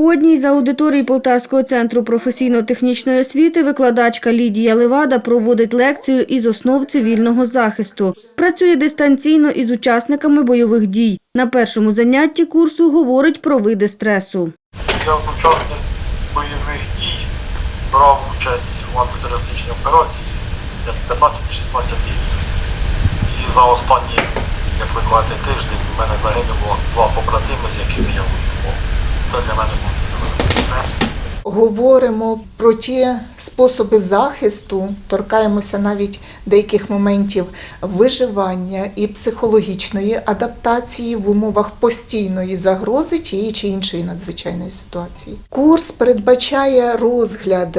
У одній з аудиторій Полтавського центру професійно-технічної освіти викладачка Лідія Левада проводить лекцію із основ цивільного захисту. Працює дистанційно із учасниками бойових дій. На першому занятті курсу говорить про види стресу. Я учасник бойових дій, брав участь в антитерористичній операції з 15-16 днів. І за останні, як ви кажете, тиждень в мене загинуло два побратими, з якими я воював. Це для мене. Говоримо про ті способи захисту, торкаємося навіть деяких моментів виживання і психологічної адаптації в умовах постійної загрози тієї чи іншої надзвичайної ситуації. Курс передбачає розгляд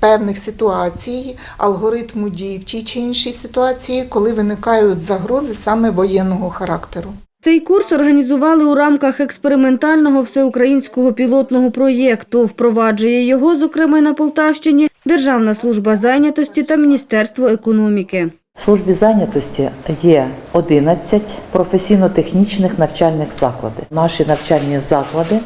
певних ситуацій, алгоритму дій в тій чи іншій ситуації, коли виникають загрози саме воєнного характеру. Цей курс організували у рамках експериментального всеукраїнського пілотного проєкту. Впроваджує його, зокрема на Полтавщині, Державна служба зайнятості та Міністерство економіки. В службі зайнятості є 11 професійно-технічних навчальних закладів. Наші навчальні заклади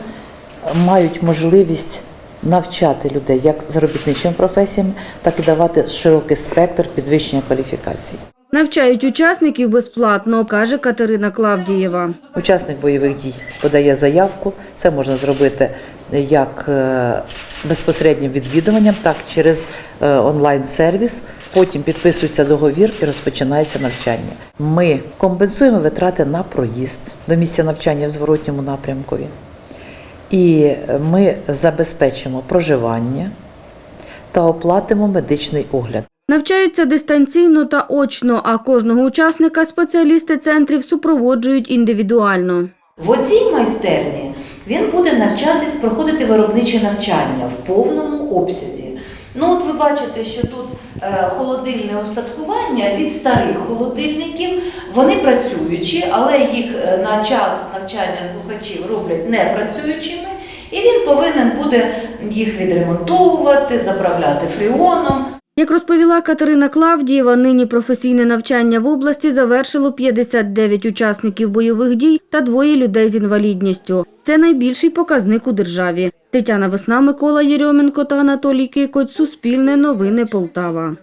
мають можливість навчати людей як з робітничими професіями, так і давати широкий спектр підвищення кваліфікації. Навчають учасників безплатно, каже Катерина Клавдієва. Учасник бойових дій подає заявку. Це можна зробити як е, безпосереднім відвідуванням, так і через е, онлайн-сервіс. Потім підписується договір і розпочинається навчання. Ми компенсуємо витрати на проїзд до місця навчання в зворотньому напрямкові. І ми забезпечимо проживання та оплатимо медичний огляд. Навчаються дистанційно та очно, а кожного учасника спеціалісти центрів супроводжують індивідуально. В оцій майстерні він буде навчатись, проходити виробниче навчання в повному обсязі. Ну, от ви бачите, що тут е, холодильне устаткування від старих холодильників, вони працюючі, але їх е, на час навчання слухачів роблять непрацюючими, і він повинен буде їх відремонтовувати, заправляти фріоном. Як розповіла Катерина Клавдієва, нині професійне навчання в області завершило 59 учасників бойових дій та двоє людей з інвалідністю. Це найбільший показник у державі. Тетяна Весна, Микола Єрьоменко та Анатолій Кикоть. Суспільне новини Полтава.